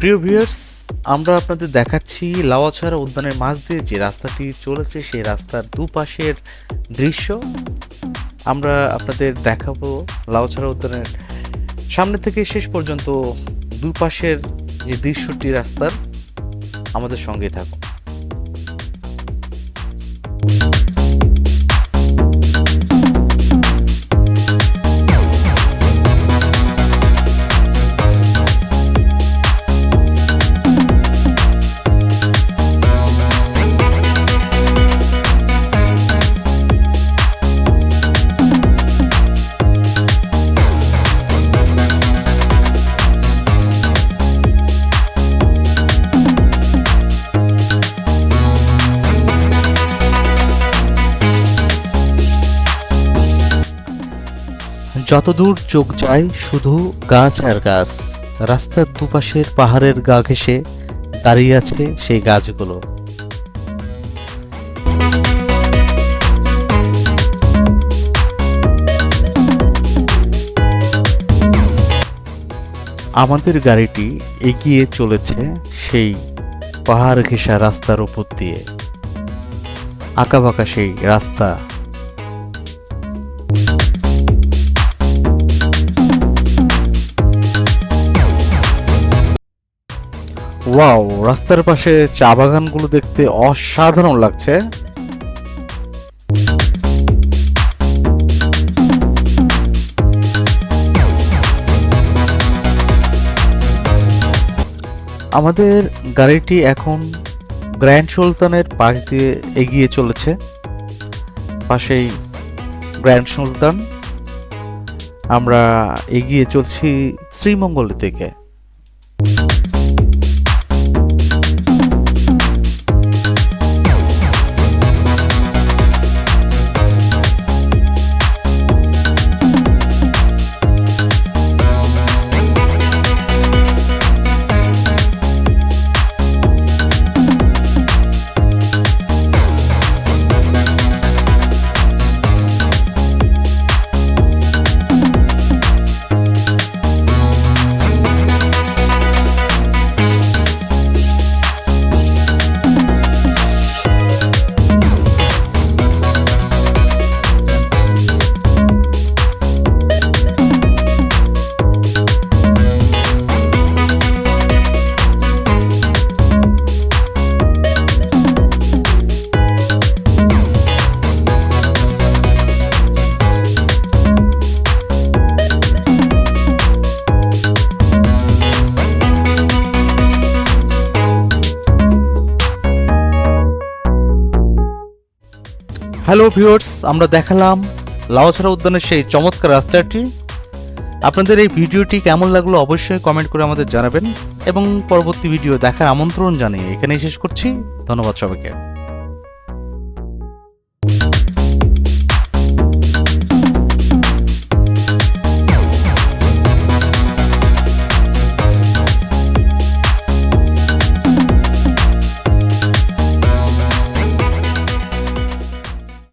প্রিয় ভিউয়ার্স, আমরা আপনাদের দেখাচ্ছি লাওয়াছড়া উদ্যানের মাঝ দিয়ে যে রাস্তাটি চলেছে, সেই রাস্তার দুপাশের দৃশ্য। আমরা আপনাদের দেখাবো লাওয়াছড়া উদ্যানের সামনে থেকে শেষ পর্যন্ত দুপাশের যে দৃশ্যটি রাস্তার, আমাদের সঙ্গে থাকুন। যতদূর চোখ যায়, শুধু গাছ আর গাছ। রাস্তার দুপাশের পাহাড়ের গা ঘেঁষে দাঁড়িয়ে আছে সেই গাছগুলো। আমাদের গাড়িটি এগিয়ে চলেছে সেই পাহাড় ঘেঁষা রাস্তার উপর দিয়ে। আঁকাবাঁকা সেই রাস্তা ওয়াও রাস্তার পাশে চা বাগানগুলো দেখতে অসাধারণ লাগছে। আমাদের গাড়িটি এখন গ্র্যান্ড সুলতানের পাশ দিয়ে এগিয়ে চলেছে। পাশেই গ্র্যান্ড সুলতান। আমরা এগিয়ে চলছি শ্রীমঙ্গলের দিকে। হ্যালো ভিউয়ার্স আমরা দেখালাম লাউছড়া উদ্যানের সেই চমৎকার রাস্তাটি। আপনাদের এই ভিডিওটি কেমন লাগল অবশ্যই কমেন্ট করে আমাদের জানাবেন এবং পরবর্তী ভিডিও দেখার আমন্ত্রণ জানিয়ে এখানেই শেষ করছি। ধন্যবাদ সবাইকে।